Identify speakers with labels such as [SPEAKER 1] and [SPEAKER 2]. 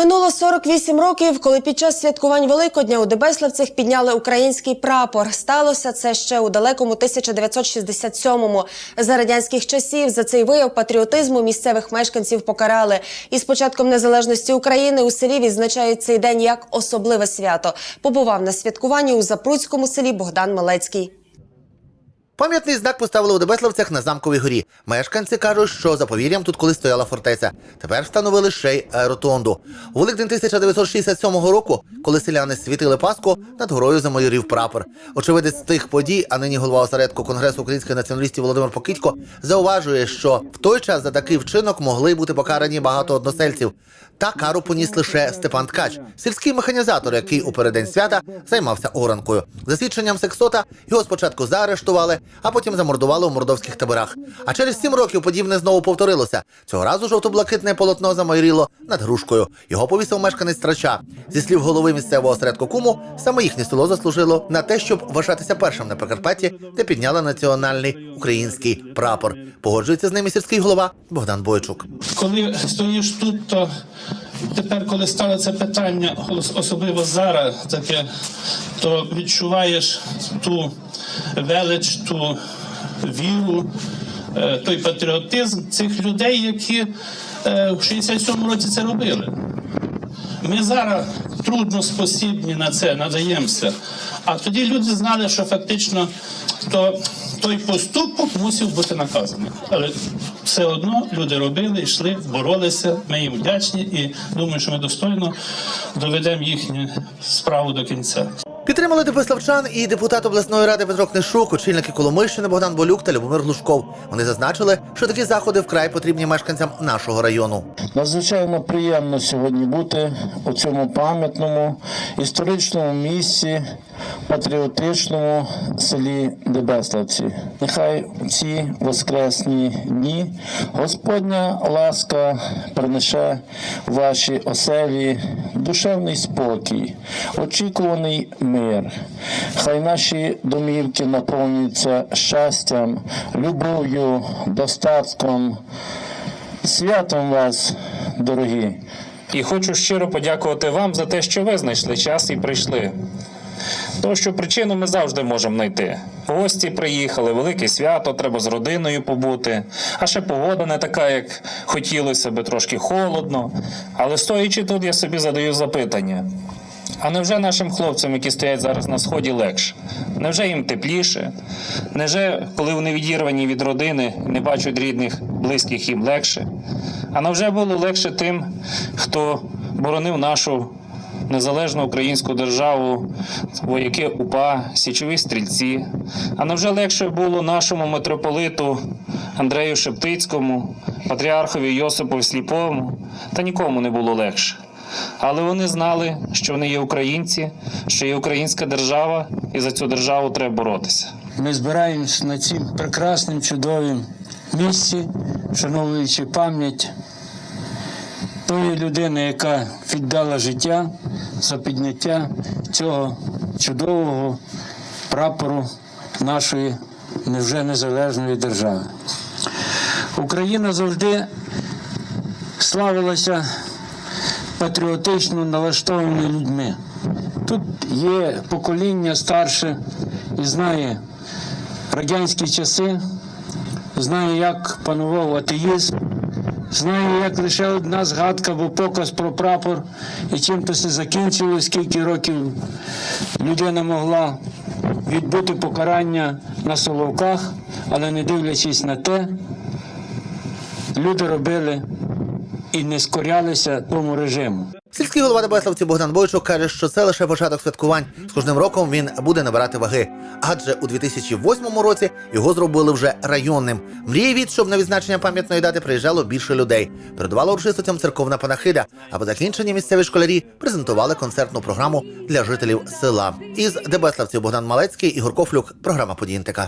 [SPEAKER 1] Минуло 48 років, коли під час святкувань Великодня у Дебеславцях підняли український прапор. Сталося це ще у далекому 1967-му. За радянських часів за цей вияв патріотизму місцевих мешканців покарали. І з початком незалежності України у селі відзначають цей день як особливе свято. Побував на святкуванні у Запруцькому селі Богдан Малецький.
[SPEAKER 2] Пам'ятний знак поставили у Дебеславцях на замковій горі. Мешканці кажуть, що за повір'ям тут колись стояла фортеця. Тепер встановили ще й аеротонду. У Великдень 1967 року, коли селяни світили Пасху, над горою замайорів прапор. Очевидець тих подій, а нині голова осередку Конгресу українських націоналістів Володимир Покидько, зауважує, що в той час за такий вчинок могли бути покарані багато односельців. Та кару поніс лише Степан Ткач, сільський механізатор, який у переддень свята займався оранкою. За свідченням сексота його спочатку заарештували, а потім замордували у мордовських таборах. А через сім років подібне знову повторилося. Цього разу жовто-блакитне полотно замайоріло над грушкою. Його повісив мешканець Трача. Зі слів голови місцевого осередку Куму, саме їхнє село заслужило на те, щоб вважатися першим на Прикарпатті, де підняли національний український прапор. Погоджується з ними сільський голова Богдан Бойчук.
[SPEAKER 3] Коли стоїш тут, то тепер, коли стало це питання, особливо зараз таке, то відчуваєш ту велич, ту віру, е, той патріотизм цих людей, які е, в 67-му році це робили. Ми зараз трудно спосібні на це надаємося. А тоді люди знали, що фактично то, той поступок мусив бути наказаний. Але все одно люди робили, йшли, боролися. Ми їм вдячні і думаю, що ми достойно доведемо їхню справу до кінця.
[SPEAKER 2] Підтримали Дебеславчан і депутат обласної ради Петро Книшук, очільники Коломийщини Богдан Болюк та Любомир Глушков. Вони зазначили, що такі заходи вкрай потрібні мешканцям нашого району.
[SPEAKER 4] Надзвичайно приємно сьогодні бути у цьому пам'ятному історичному місці, патріотичному селі Дебеславці. Нехай в ці воскресні дні Господня ласка принесе ваші оселі душевний спокій, очікуваний мир. Хай наші домівки наповнюються щастям, любов'ю, достатком. Святом вас, дорогі!
[SPEAKER 5] І хочу щиро подякувати вам за те, що ви знайшли час і прийшли. Тому що причину ми завжди можемо знайти. Гості приїхали, велике свято, треба з родиною побути. А ще погода не така, як хотілося би, трошки холодно. Але стоячи тут, я собі задаю запитання. А невже нашим хлопцям, які стоять зараз на сході, легше? Невже їм тепліше? Невже, коли вони відірвані від родини, не бачать рідних, близьких їм легше? А невже було легше тим, хто боронив нашу незалежну українську державу, вояки УПА, січові стрільці? А невже легше було нашому митрополиту Андрею Шептицькому, патріархові Йосипові Сліповому? Та нікому не було легше. Але вони знали, що вони є українці, що є українська держава, і за цю державу треба боротися.
[SPEAKER 6] Ми збираємось на цім прекрасним, чудовим місці, вшановуючи пам'ять тої людини, яка віддала життя за підняття цього чудового прапору нашої невже незалежної держави. Україна завжди славилася патріотично налаштованими людьми. Тут є покоління старше і знає радянські часи, знає, як панував атеїзм, знає, як лише одна згадка або показ про прапор, і чим то все закінчилось, скільки років людина могла відбути покарання на Соловках, але не дивлячись на те, люди робили і не скорялися тому режиму.
[SPEAKER 2] Сільський голова Дебеславці Богдан Бойчук каже, що це лише початок святкувань. З кожним роком він буде набирати ваги. Адже у 2008 році його зробили вже районним. Мріє від, щоб на відзначення пам'ятної дати приїжджало більше людей. Передувала урочистостям церковна панахида. А по закінченні місцеві школярі презентували концертну програму для жителів села. Із Дебеславців Богдан Малецький Ігор Кофлюк. Програма «Події НТК».